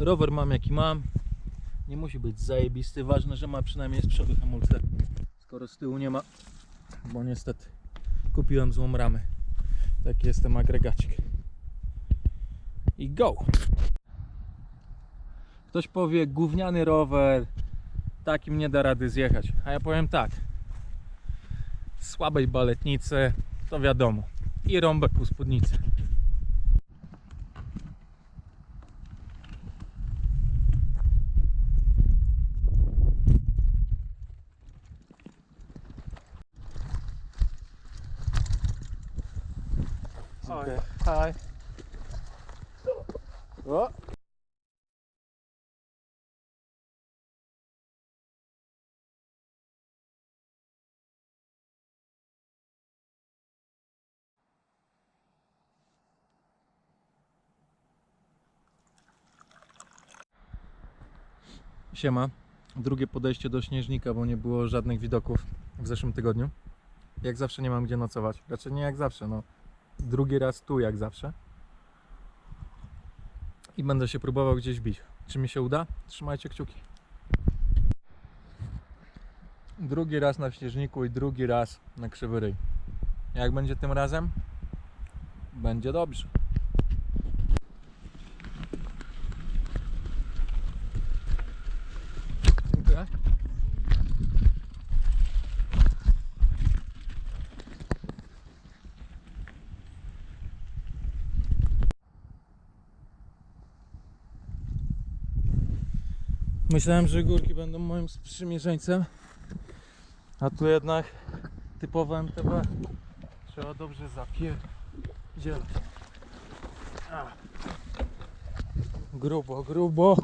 Rower mam jaki mam. Nie musi być zajebisty. Ważne, że ma przynajmniej z przodu hamulce. Skoro z tyłu nie ma, bo niestety kupiłem złą ramę. Taki jestem agregacik. I go! Ktoś powie, gówniany rower, takim nie da rady zjechać. A ja powiem tak. Słabej baletnicy, to wiadomo. I rąbek u spódnicy. Hi. Hi. O. Siema. Drugie podejście do Śnieżnika, bo nie było żadnych widoków w zeszłym tygodniu. Jak zawsze nie mam gdzie nocować. Raczej nie jak zawsze, no drugi raz tu jak zawsze. I będę się próbował gdzieś bić. Czy mi się uda? Trzymajcie kciuki. Drugi raz na śnieżniku i drugi raz na krzywy ryj. Jak będzie tym razem? Będzie dobrze. Myślałem, że górki będą moim sprzymierzeńcem, a tu jednak typowe MTB. Trzeba dobrze zapierdzielać. Grubo, grubo.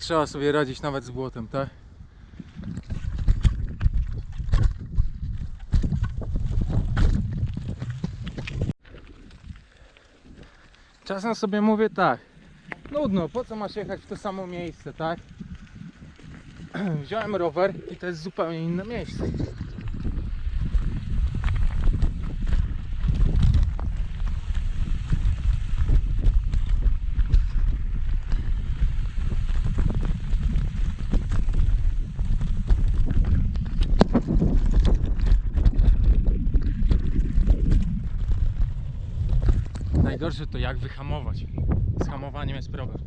Trzeba sobie radzić nawet z błotem, tak? Czasem sobie mówię tak. Nudno, po co masz jechać w to samo miejsce, tak? Wziąłem rower i to jest zupełnie inne miejsce. Najgorsze to jak wyhamować. Z hamowaniem jest problem.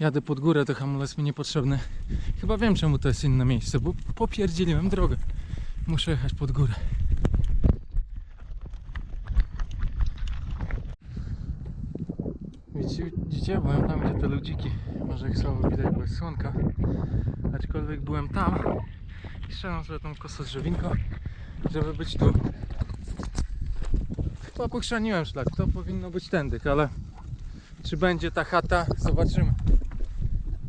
Jadę pod górę, to hamulec mi niepotrzebny. Chyba wiem czemu to jest inne miejsce, bo popierdzieliłem drogę. Muszę jechać pod górę. Widzicie? Byłem tam, gdzie te ludziki. Może ich słabo widać, bo jest słonka. Aczkolwiek byłem tam i szedłem sobie tą kosę drzewinko, żeby być tu. Chyba pochrzaniłem szlak, to powinno być tędy, ale czy będzie ta chata, zobaczymy.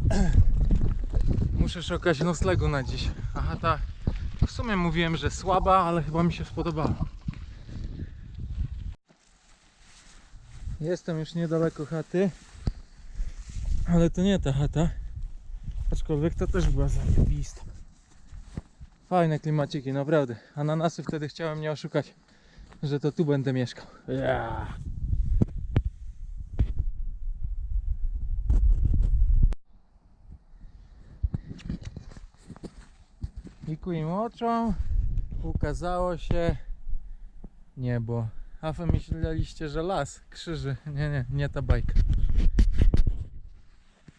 Muszę szukać noclegu na dziś. A chata, w sumie mówiłem, że słaba, ale chyba mi się spodobała. Jestem już niedaleko chaty, ale to nie ta chata. Aczkolwiek to też była zajebista. Fajne klimaciki, naprawdę. Ananasy wtedy chciałem nie oszukać że to tu będę mieszkał. Ja. I ku im oczom ukazało się niebo. A wy myśleliście, że las, krzyży. Nie, nie, nie ta bajka.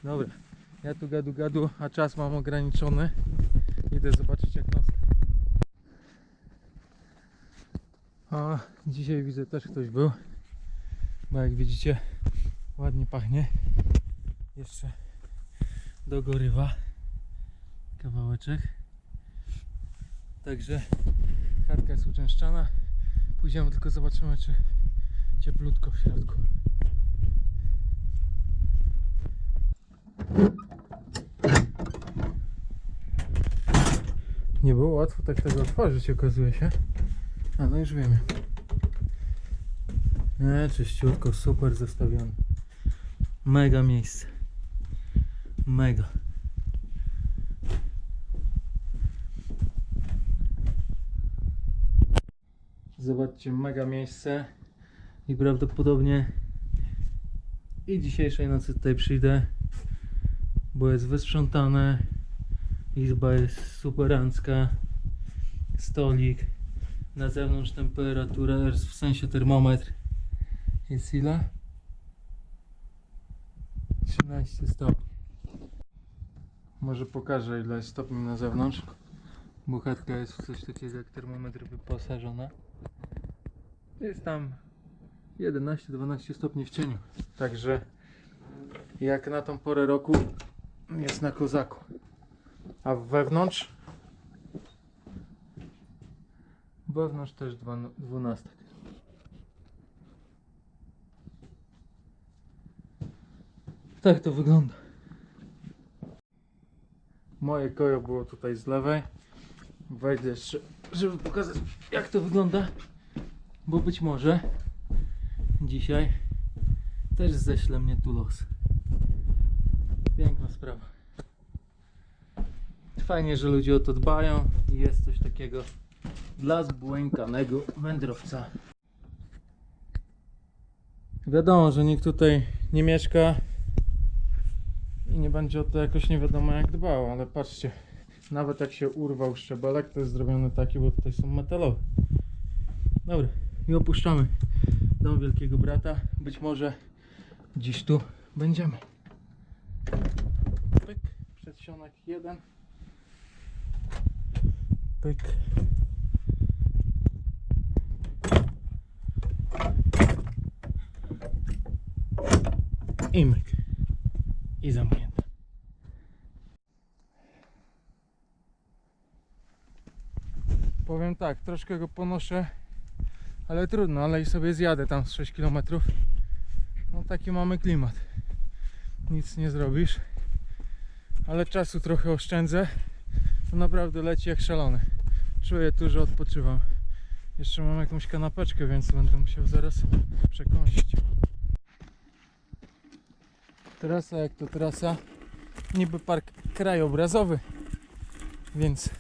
Dobra, ja tu gadu gadu, a czas mam ograniczony. Idę zobaczyć jak noc A dzisiaj widzę też ktoś był. Bo jak widzicie ładnie pachnie. Jeszcze dogorywa kawałeczek. Także chatka jest uczęszczana. Pójdziemy tylko zobaczymy czy cieplutko w środku. Nie było łatwo tak tego otworzyć okazuje się. A no już wiemy. Nie, czyściutko, super zestawiony. Mega miejsce. Mega. Zobaczcie, mega miejsce i prawdopodobnie i dzisiejszej nocy tutaj przyjdę, bo jest wysprzątane, izba jest superancka, stolik, na zewnątrz temperatura, w sensie termometr jest ile? 13 stopni. Może pokażę ile jest stopni na zewnątrz. Bo chatka jest w coś takiego jak termometr wyposażona. Jest tam 11-12 stopni w cieniu. Także jak na tą porę roku jest na kozaku. A wewnątrz? Wewnątrz też 12. Tak to wygląda. Moje kojo było tutaj z lewej. Wejdę jeszcze, żeby pokazać jak to wygląda. Bo być może dzisiaj też ześle mnie tu los. Piękna sprawa. Fajnie, że ludzie o to dbają i jest coś takiego dla zbłękanego wędrowca. Wiadomo, że nikt tutaj nie mieszka i nie będzie o to jakoś nie wiadomo jak dbał, ale patrzcie, nawet jak się urwał szczebelek, to jest zrobiony taki, bo tutaj są metalowe. Dobra, i opuszczamy dom Wielkiego Brata. Być może dziś tu będziemy. Pyk, przedsionek jeden. Pyk. I. I zamknięte. Powiem tak, troszkę go ponoszę, ale trudno, ale i sobie zjadę tam z 6 km. No taki mamy klimat. Nic nie zrobisz. Ale czasu trochę oszczędzę. To naprawdę leci jak szalony. Czuję tu, że odpoczywam. Jeszcze mam jakąś kanapeczkę, więc będę musiał zaraz przekąsić. Trasa jak to trasa. Niby park krajobrazowy, więc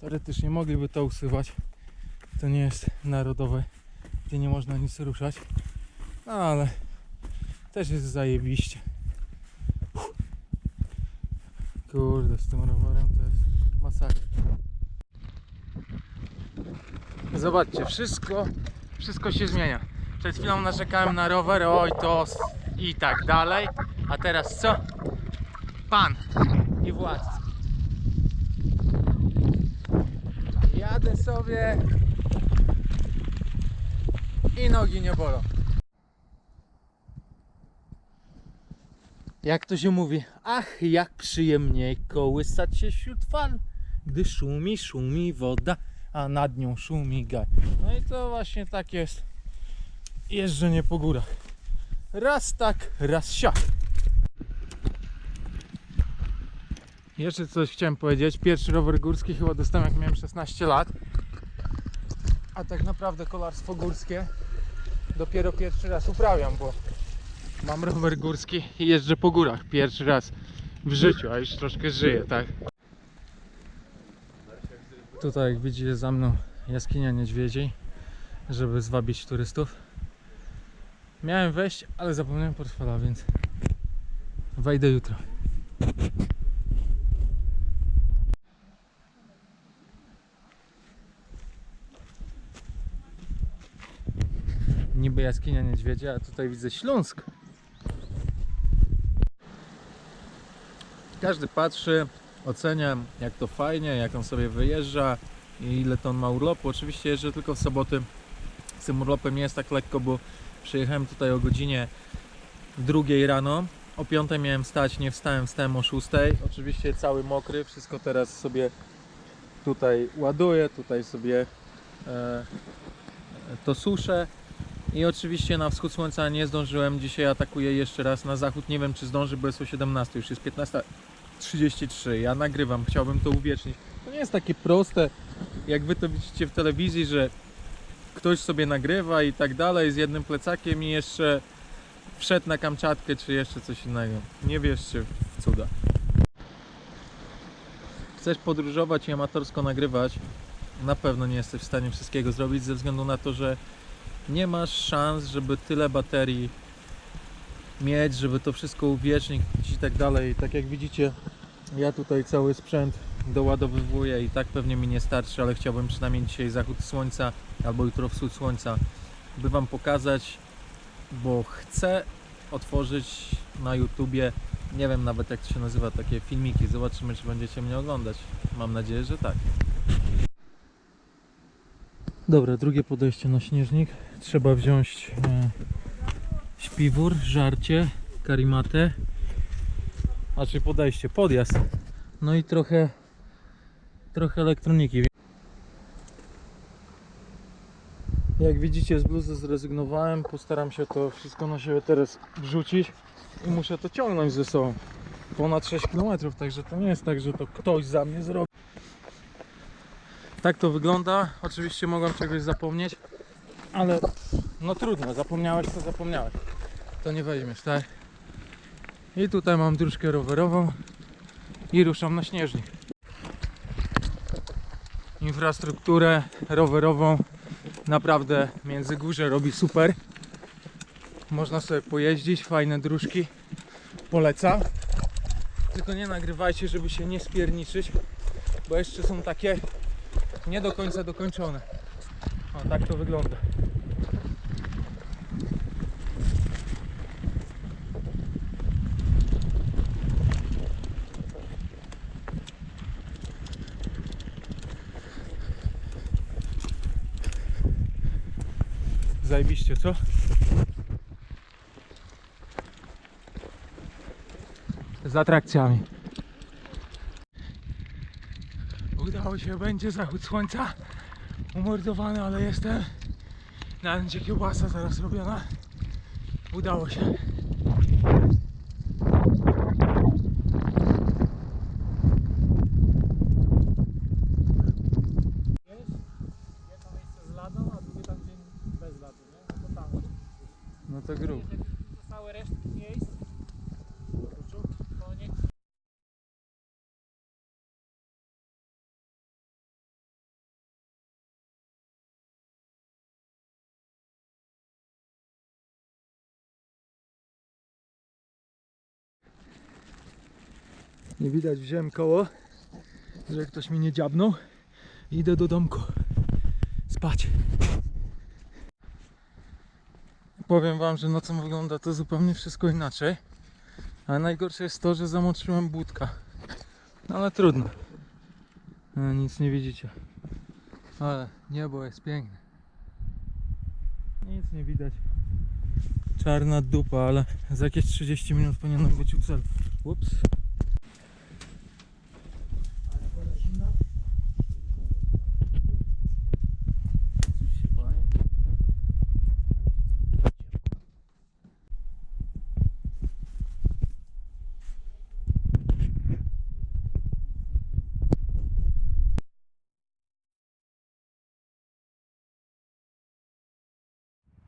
teoretycznie mogliby to usuwać. To nie jest narodowe, gdzie nie można nic ruszać. No ale też jest zajebiście. Kurde, z tym rowerem to jest masakra. Zobaczcie, wszystko, wszystko się zmienia. Przed chwilą narzekałem na rower, oj to i tak dalej. A teraz co? Pan i władca. Jadę sobie i nogi nie bolą. Jak to się mówi? Ach, jak przyjemniej kołysać się wśród fal, gdy szumi, szumi woda, a nad nią szumi gaj. No i to właśnie tak jest jeżdżenie po górach. Raz tak, raz siak. Jeszcze coś chciałem powiedzieć. Pierwszy rower górski chyba dostałem jak miałem 16 lat. A tak naprawdę kolarstwo górskie dopiero pierwszy raz uprawiam, bo mam rower górski i jeżdżę po górach pierwszy raz w życiu, a już troszkę żyję, tak? Tutaj jak widzicie za mną jaskinia niedźwiedzi, żeby zwabić turystów. Miałem wejść, ale zapomniałem portfela, więc wejdę jutro. Niby jaskinia niedźwiedzia, a tutaj widzę Śląsk. Każdy patrzy, ocenia jak to fajnie, jak on sobie wyjeżdża i ile to on ma urlopu. Oczywiście jeżdżę tylko w soboty. Z tym urlopem nie jest tak lekko, bo przyjechałem tutaj o godzinie drugiej rano. O 5 miałem stać, nie wstałem, wstałem o 6. Oczywiście cały mokry, wszystko teraz sobie tutaj ładuję, tutaj sobie e, to suszę. I oczywiście na wschód słońca nie zdążyłem. Dzisiaj atakuję jeszcze raz na zachód. Nie wiem czy zdąży, bo jest o 17, już jest 15.33. Ja nagrywam, chciałbym to uwiecznić. To nie jest takie proste, jak wy to widzicie w telewizji, że ktoś sobie nagrywa i tak dalej z jednym plecakiem i jeszcze wszedł na Kamczatkę czy jeszcze coś innego. Nie wierzcie w cuda. Chcesz podróżować i amatorsko nagrywać, na pewno nie jesteś w stanie wszystkiego zrobić ze względu na to, że nie masz szans, żeby tyle baterii mieć, żeby to wszystko uwiecznić i tak dalej. Tak jak widzicie, ja tutaj cały sprzęt doładowywuję i tak pewnie mi nie starczy, ale chciałbym przynajmniej dzisiaj zachód słońca albo jutro wschód słońca, by Wam pokazać, bo chcę otworzyć na YouTubie, nie wiem nawet jak to się nazywa, takie filmiki. Zobaczymy, czy będziecie mnie oglądać. Mam nadzieję, że tak. Dobra, drugie podejście na śnieżnik. Trzeba wziąć e, śpiwór, żarcie, karimatę. A czy podejście, podjazd. No i trochę, trochę elektroniki. Jak widzicie z bluzy zrezygnowałem, postaram się to wszystko na siebie teraz wrzucić i muszę to ciągnąć ze sobą. Ponad 6 km, także to nie jest tak, że to ktoś za mnie zrobi. Tak to wygląda. Oczywiście mogłem czegoś zapomnieć, ale no trudno, zapomniałeś to zapomniałeś. To nie weźmiesz, tak? I tutaj mam dróżkę rowerową i ruszam na śnieżnik. Infrastrukturę rowerową naprawdę Międzygórze robi super. Można sobie pojeździć, fajne dróżki. Polecam. Tylko nie nagrywajcie, żeby się nie spierniczyć, bo jeszcze są takie nie do końca dokończone. O, tak to wygląda. Zajebiście, co? Z atrakcjami. Udało się, będzie zachód słońca. Umordowany, ale jestem. Na będzie kiełbasa zaraz robiona. Udało się. Jedno miejsce z ladą, a drugie tam, gdzie bez lady, nie? No to tam. No to grób. Jeżeli zostały resztki miejsc, to niech Nie widać, wziąłem koło, że ktoś mi nie dziabnął. Idę do domku spać. Powiem wam, że nocą wygląda to zupełnie wszystko inaczej. Ale najgorsze jest to, że zamoczyłem budka. No ale trudno. No, nic nie widzicie. Ale niebo jest piękne. Nic nie widać. Czarna dupa, ale za jakieś 30 minut powinienem być u celu. Ups.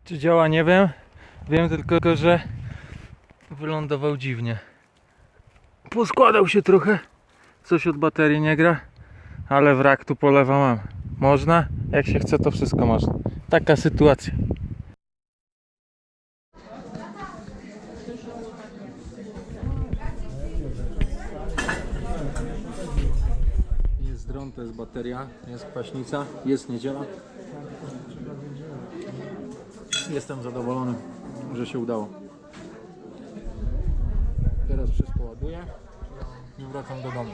Czy działa, nie wiem. Wiem tylko, że wylądował dziwnie. Poskładał się trochę. Coś od baterii nie gra. Ale wrak tu polewa mam. Można? Jak się chce, to wszystko można. Taka sytuacja. Jest dron, to jest bateria, jest kwaśnica, jest niedziela. Jestem zadowolony, że się udało. Teraz wszystko ładuję i wracam do domu.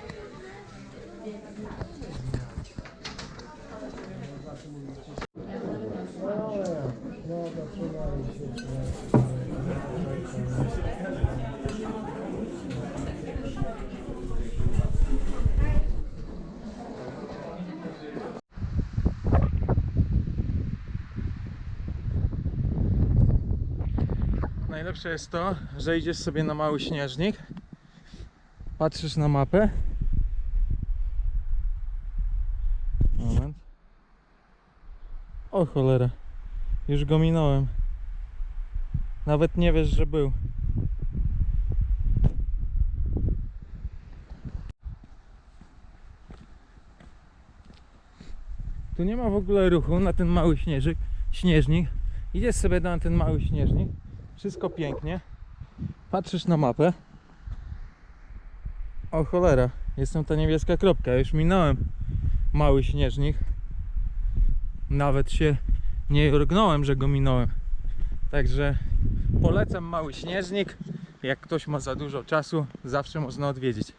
Najlepsze jest to, że idziesz sobie na mały śnieżnik, patrzysz na mapę. Moment. O cholera, już go minąłem. Nawet nie wiesz, że był. Tu nie ma w ogóle ruchu na ten mały śnieżyk, śnieżnik. Idziesz sobie na ten mały śnieżnik. Wszystko pięknie. Patrzysz na mapę. O cholera, jestem ta niebieska kropka. Już minąłem mały śnieżnik. Nawet się nie jorgnąłem, że go minąłem. Także polecam mały śnieżnik. Jak ktoś ma za dużo czasu, zawsze można odwiedzić.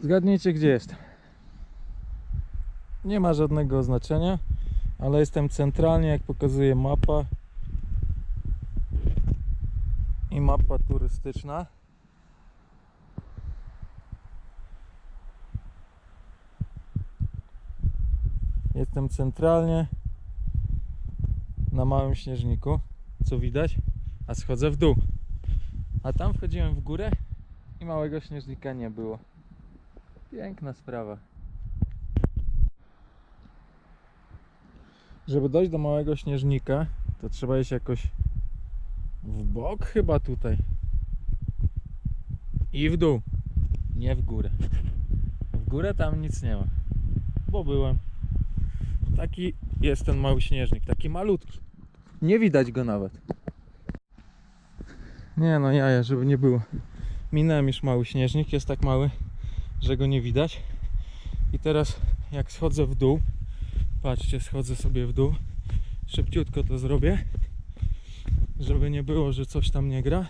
Zgadnijcie, gdzie jestem. Nie ma żadnego oznaczenia, ale jestem centralnie, jak pokazuje mapa. I mapa turystyczna. Jestem centralnie na małym śnieżniku, co widać, a schodzę w dół. A tam wchodziłem w górę i małego śnieżnika nie było. Piękna sprawa. Żeby dojść do małego śnieżnika, to trzeba iść jakoś w bok chyba tutaj. I w dół. Nie w górę. W górę tam nic nie ma. Bo byłem. Taki jest ten mały śnieżnik, taki malutki. Nie widać go nawet. Nie no jaja, żeby nie było. Minąłem już mały śnieżnik, jest tak mały, że go nie widać. I teraz jak schodzę w dół, patrzcie, schodzę sobie w dół, szybciutko to zrobię, żeby nie było, że coś tam nie gra.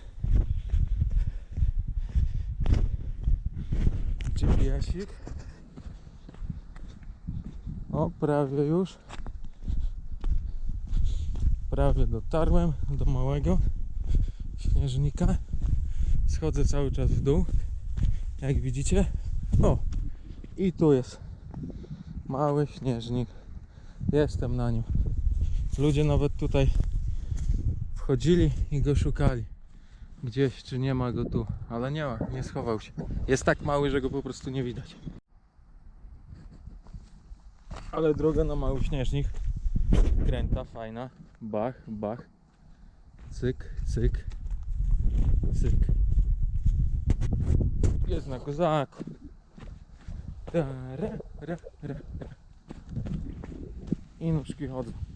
GPS-ik. O, prawie już. Prawie dotarłem do małego śnieżnika. Schodzę cały czas w dół. Jak widzicie. O! I tu jest mały śnieżnik. Jestem na nim. Ludzie nawet tutaj wchodzili i go szukali. Gdzieś, czy nie ma go tu. Ale nie ma, nie schował się. Jest tak mały, że go po prostu nie widać. Ale droga na mały śnieżnik. Kręta, fajna. Bach, bach. Cyk, cyk. Cyk. Jest na kozaku. Ra, ra, ra, ra. I nóżki chodzą.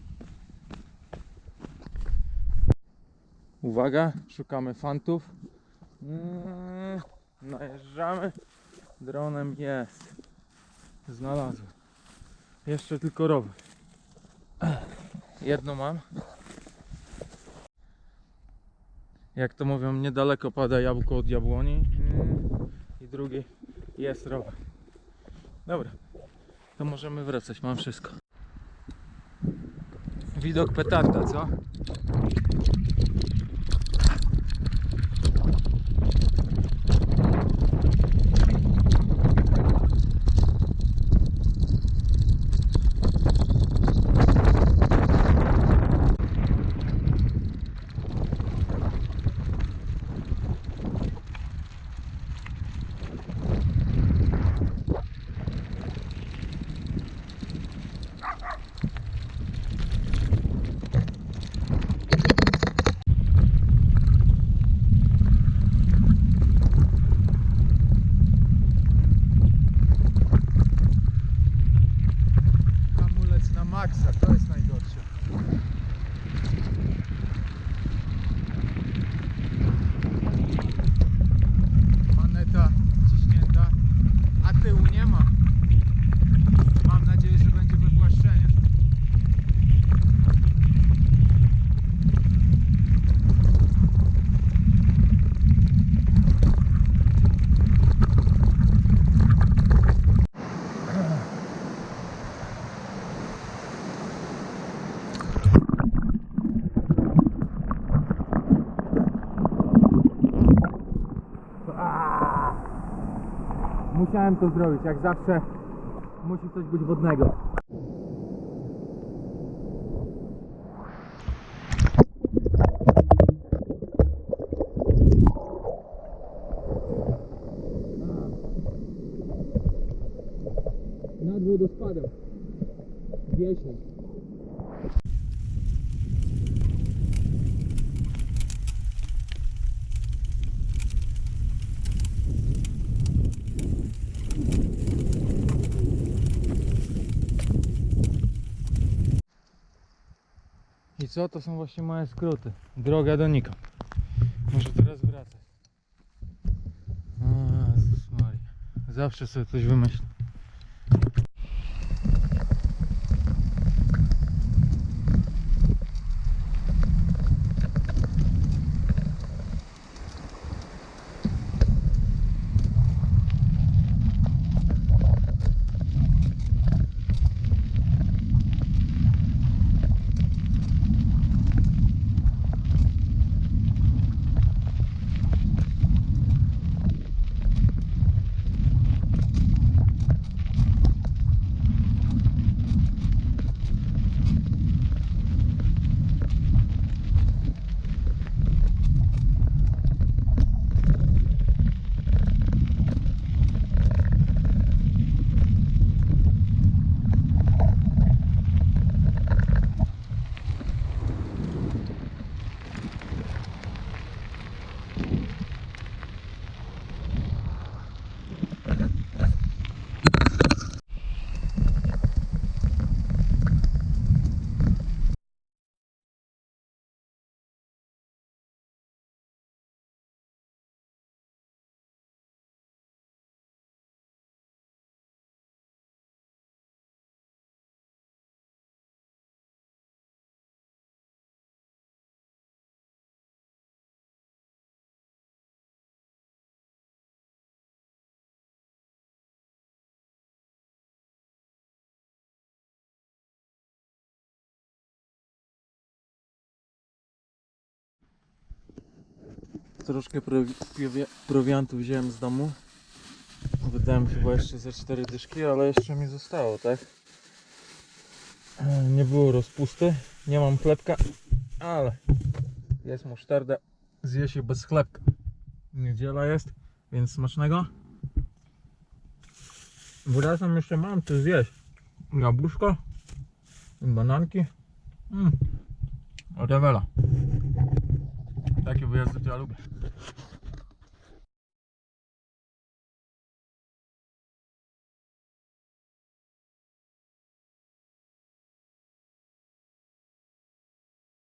Uwaga, szukamy fantów. Mm, najeżdżamy. Dronem jest. Znalazłem. Jeszcze tylko rower. Jedno mam. Jak to mówią, niedaleko pada jabłko od jabłoni. Mm, I drugi jest rower. Dobra, to możemy wracać, mam wszystko. Widok petarda, co? Hamulec na maksa, to jest najgorsze. Maneta ciśnięta, a tyłu nie ma. Mam nadzieję, że będzie wypłaszczenie. Musiałem to zrobić, jak zawsze musi coś być wodnego. Nad wodospadem. Wieśnik. I co? To są właśnie moje skróty. Droga do Nika. Muszę teraz wracać. O Jezus Maria. Zawsze sobie coś wymyślę. Troszkę prowi- prowi- prowiantu wziąłem z domu. Wydałem chyba jeszcze ze cztery dyszki, ale jeszcze mi zostało, tak? E, Nie było rozpusty, nie mam chlebka, ale jest musztarda. Zje się bez chlebka. Niedziela jest, więc smacznego. Wracam jeszcze mam co zjeść. Jabłuszko, bananki. Mm. Rewela. Takie wyjazdy to ja lubię.